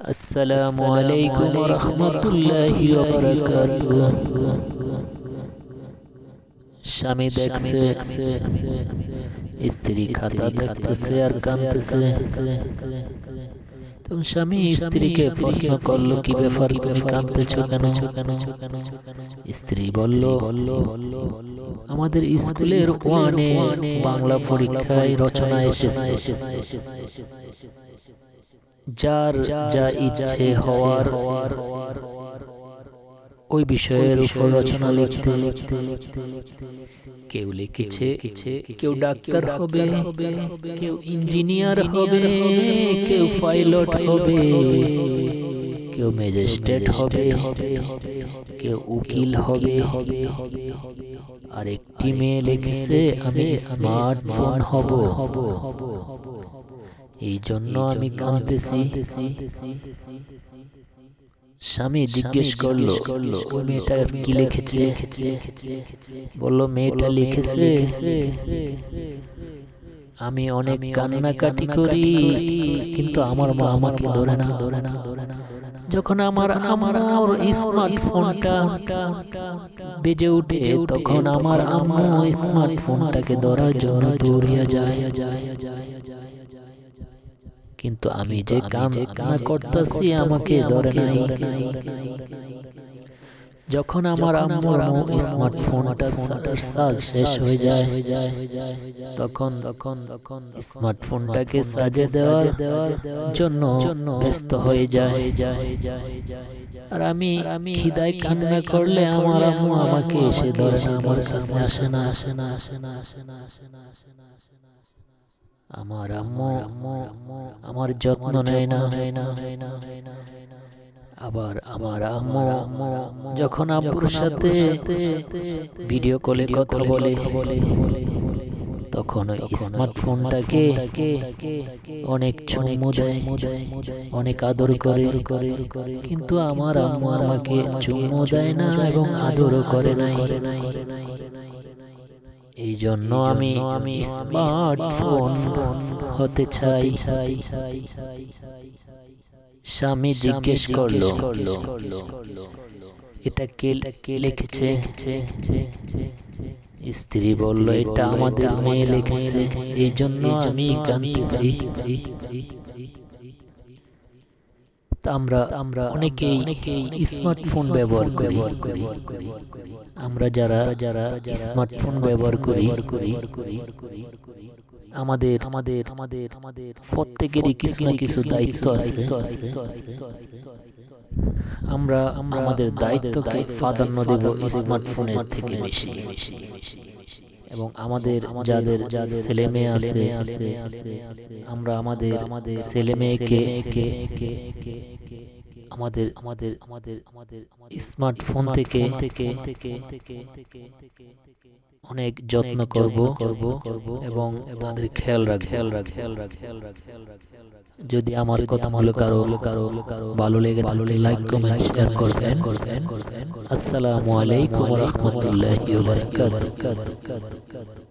আসসালামু আলাইকুম রহমতুল্লাহি স্বামী দেখছে স্ত্রী খাতা দেখতেছে আর কাঁদতেছে। তখন স্বামী স্ত্রীকে প্রশ্ন করল কি ব্যাপার তুমি কাঁদতেছো কেন? স্ত্রী বলল আমাদের স্কুলের ওয়ানে বাংলা পরীক্ষায় রচনা এসেছে। যার যা ইচ্ছে হওয়ার ওই বিষয়ের উপর রচনা লিখতে কেউ লিখেছে কেউ ডাক্তার হবে কেউ ইঞ্জিনিয়ার হবে কেউ পাইলট হবে কেউ ম্যাজিস্ট্রেট হবে কেউ উকিল হবে আর একটি মেয়ে লিখেছে আমি স্মার্ট স্মার্টফোন হব। এই জন্য আমি কাঁদতেছি। স্বামী জিজ্ঞেস করল ওই মেয়েটা কি লিখেছে বলল মেয়েটা লিখেছে আমি অনেক কান্নাকাটি করি কিন্তু আমার মা আমাকে ধরে না ধরে না ধরে না যখন আমার আমার স্মার্টফোনটা বেজে উঠে তখন আমার আমার স্মার্টফোনটাকে ধরার জন্য দৌড়িয়া যায় যায় যায় যায় কিন্তু আমি যে কান্না করতেছি আমাকে ধরে নাই। যখন আমার আম্মুর স্মার্টফোনটা চার্জ শেষ হয়ে যায়। তখন তখন তখন স্মার্টফোনটাকে সাজে দেওয়ার জন্য ব্যস্ত হয়ে যায়। আর আমি আমি খিদায় কান্না করলে আমার আম্মু আমাকে এসে ধরে আমার কাছে আসে না। আসে না আসে না আসে না আসে না আসে না। আমার আম্মু আমার যত্ন নেয় না আবার আমার আম্মু যখন আব্বুর সাথে ভিডিও কলে কথা বলে তখন স্মার্টফোনটাকে অনেক চুমু দেয় অনেক আদর করে কিন্তু আমার আম্মু আমাকে চুমু দেয় না এবং আদরও করে নাই এই জন্য আমি আমি স্মার্টফোন হতে চাই। স্বামী জিজ্ঞেস করল এটা কে কে লিখেছে? স্ত্রী বলল এটা আমাদের মেয়ে লিখেছে। এই জন্য আমি কাঁদতেছি আমরা আমরা অনেকেই অনেকেই স্মার্টফোন ব্যবহার করি। আমরা যারা যারা স্মার্টফোন ব্যবহার করি আমাদের আমাদের আমাদের আমাদের প্রত্যেকেরই কিছু না কিছু দায়িত্ব আছে। আমরা আমাদের দায়িত্বকে প্রাধান্য দেব স্মার্টফোনের থেকে বেশি। এবং আমাদের যাদের যাদের ছেলে মেয়ে আছে আছে আমরা আমাদের আমাদের ছেলে মেয়েকে আমাদের আমাদের আমাদের আমাদের স্মার্টফোন থেকে থেকে থেকে থেকে থেকে থেকে অনেক যত্ন করব করব করব এবং তাদের খেয়াল রাখ খেয়াল রাখ খেয়াল রাখ খেয়াল রাখ খেয়াল রাখ খেয়াল রাখ যদি আমার কথা ভালো কারও কারও কারও ভালো লেগে ভালো লেগে লাইক কমেন্ট শেয়ার করবেন। করবেন। আসসালামু আলাইকুম ওয়া রাহমাতুল্লাহি ওয়া বারাকাতুহু।